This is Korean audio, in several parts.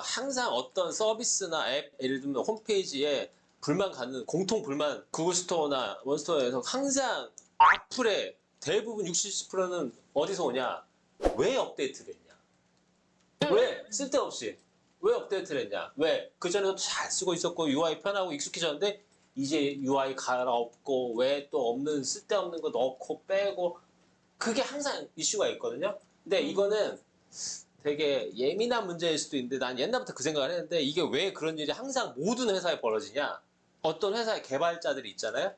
항상 어떤 서비스나 앱, 예를 들면 홈페이지에 불만 갖는 공통 불만 구글 스토어나 원스토어에서 항상 악플의 대부분 60, 70%는 어디서 오냐? 왜 업데이트를 했냐? 왜? 쓸데없이. 왜 업데이트를 했냐? 왜? 그전에도 잘 쓰고 있었고 UI 편하고 익숙해졌는데 이제 UI 갈아엎고 왜 또 없는 쓸데없는 거 넣고 빼고 그게 항상 이슈가 있거든요. 근데 이거는 되게 예민한 문제일 수도 있는데 난 옛날부터 그 생각을 했는데 이게 왜 그런 일이 항상 모든 회사에 벌어지냐? 어떤 회사의 개발자들이 있잖아요.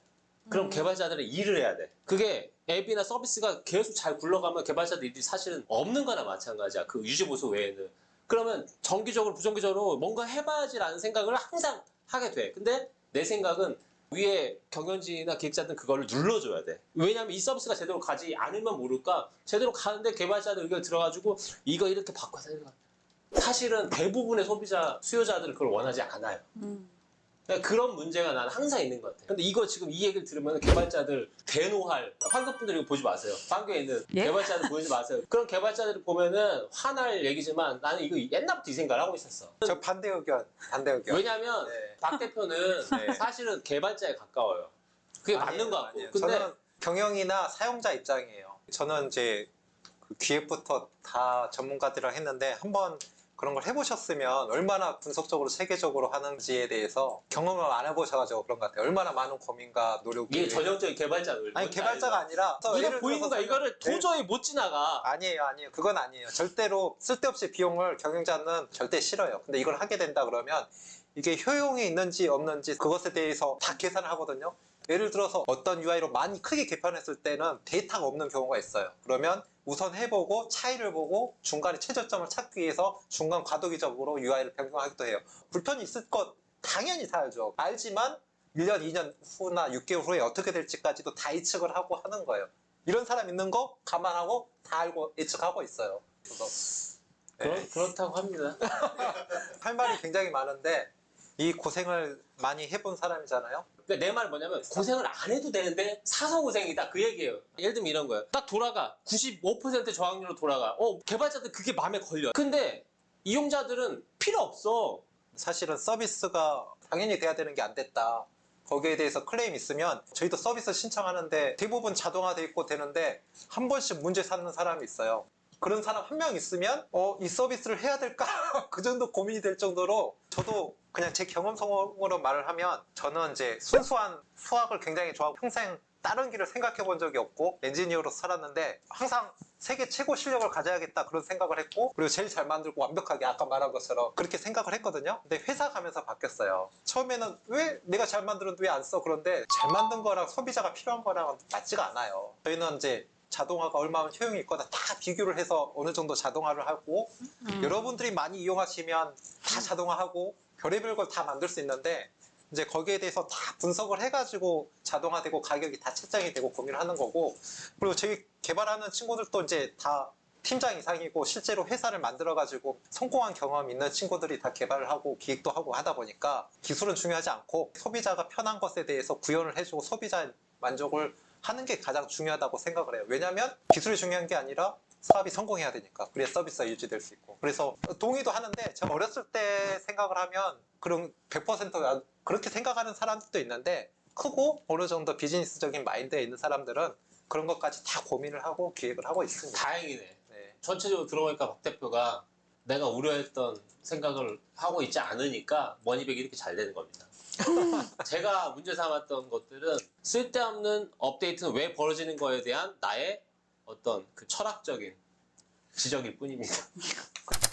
그럼 음. 개발자들은 일을 해야 돼. 그게 앱이나 서비스가 계속 잘 굴러가면 개발자들 일이 사실은 없는 거나 마찬가지야. 그 유지 보수 외에는. 그러면 정기적으로 부정기적으로 뭔가 해봐야지라는 생각을 항상 하게 돼. 근데 내 생각은 위에 경영진이나 기획자들은 그거를 눌러줘야 돼. 왜냐하면 이 서비스가 제대로 가지 않으면 모를까 제대로 가는데 개발자들 의견 들어가지고 이거 이렇게 바꿔서 해라. 사실은 대부분의 소비자 수요자들은 그걸 원하지 않아요. 음. 그러니까 그런 문제가 나는 항상 있는 것 같아요. 근데 이거 지금 이 얘기를 들으면 개발자들 대노할 판교분들 이거 보지 마세요. 판교에 있는 예? 개발자들 보지 마세요. 그런 개발자들을 보면은 화날 얘기지만 나는 이거 옛날부터 이 생각을 하고 있었어. 저 반대 의견, 반대 의견. 왜냐면 네. 박 대표는 네. 사실은 개발자에 가까워요. 그게 맞는 아니에요, 것 같고. 아니에요. 근데 저는 경영이나 사용자 입장이에요. 저는 이제 그 기획부터 다 전문가들이랑 했는데 한번 그런 걸 해보셨으면 얼마나 분석적으로 체계적으로 하는지에 대해서 경험을 안 해보셔가지고 그런 것 같아요. 얼마나 많은 고민과 노력이 이게 전형적인 개발자. 아니 개발자가 아니라 예를 보이는 거야. 이거를 네. 도저히 못 지나가. 아니에요, 아니에요. 그건 아니에요. 절대로 쓸데없이 비용을 경영자는 절대 싫어요. 근데 이걸 하게 된다 그러면 이게 효용이 있는지 없는지 그것에 대해서 다 계산을 하거든요. 예를 들어서 어떤 UI로 많이 크게 개편했을 때는 데이터가 없는 경우가 있어요. 그러면 우선 해보고 차이를 보고 중간에 최저점을 찾기 위해서 중간 과도기적으로 UI를 변경하기도 해요. 불편이 있을 것 당연히 다 알죠. 알지만 1년, 2년 후나 6개월 후에 어떻게 될지까지도 다 예측을 하고 하는 거예요. 이런 사람 있는 거 감안하고 다 알고 예측하고 있어요. 그래서 그렇, 네. 그렇 다고 합니다. 할 말이 굉장히 많은데 이 고생을 많이 해본 사람이잖아요. 그러니까 내 말은 뭐냐면 고생을 안 해도 되는데 사서 고생이다 그 얘기예요. 예를 들면 이런 거예요. 딱 돌아가 95% 저항률로 돌아가. 어 개발자들 그게 마음에 걸려. 근데 이용자들은 필요 없어. 사실은 서비스가 당연히 돼야 되는 게 안 됐다. 거기에 대해서 클레임 있으면 저희도 서비스 신청하는데 대부분 자동화돼 있고 되는데 한 번씩 문제 삼는 사람이 있어요. 그런 사람 한 명 있으면 어, 이 서비스를 해야 될까? 그 정도 고민이 될 정도로 저도 그냥 제 경험성으로 말을 하면 저는 이제 순수한 수학을 굉장히 좋아하고 평생 다른 길을 생각해 본 적이 없고 엔지니어로 살았는데 항상 세계 최고 실력을 가져야겠다 그런 생각을 했고 그리고 제일 잘 만들고 완벽하게 아까 말한 것처럼 그렇게 생각을 했거든요. 근데 회사 가면서 바뀌었어요. 처음에는 왜 내가 잘 만들었는데 왜 안 써? 그런데 잘 만든 거랑 소비자가 필요한 거랑 맞지가 않아요. 저희는 이제 자동화가 얼마나 효용이 있거나 다 비교를 해서 어느 정도 자동화를 하고 음. 여러분들이 많이 이용하시면 다 자동화하고 별의별 걸 다 만들 수 있는데 이제 거기에 대해서 다 분석을 해가지고 자동화되고 가격이 다 책정이 되고 고민을 하는 거고 그리고 저희 개발하는 친구들도 이제 다 팀장 이상이고 실제로 회사를 만들어가지고 성공한 경험 있는 친구들이 다 개발을 하고 기획도 하고 하다 보니까 기술은 중요하지 않고 소비자가 편한 것에 대해서 구현을 해주고 소비자 만족을 하는 게 가장 중요하다고 생각을 해요. 왜냐하면 기술이 중요한 게 아니라 사업이 성공해야 되니까 그래야 서비스가 유지될 수 있고 그래서 동의도 하는데 제가 어렸을 때 생각을 하면 그런 100% 그렇게 생각하는 사람들도 있는데 크고 어느 정도 비즈니스적인 마인드에 있는 사람들은 그런 것까지 다 고민을 하고 기획을 하고 있습니다. 다행이네. 네. 전체적으로 들어보니까 박 대표가 내가 우려했던 생각을 하고 있지 않으니까 머니백이 이렇게 잘 되는 겁니다. 제가 문제 삼았던 것들은 쓸데없는 업데이트는 왜 벌어지는 거에 대한 나의 어떤 그 철학적인 지적일 뿐입니다.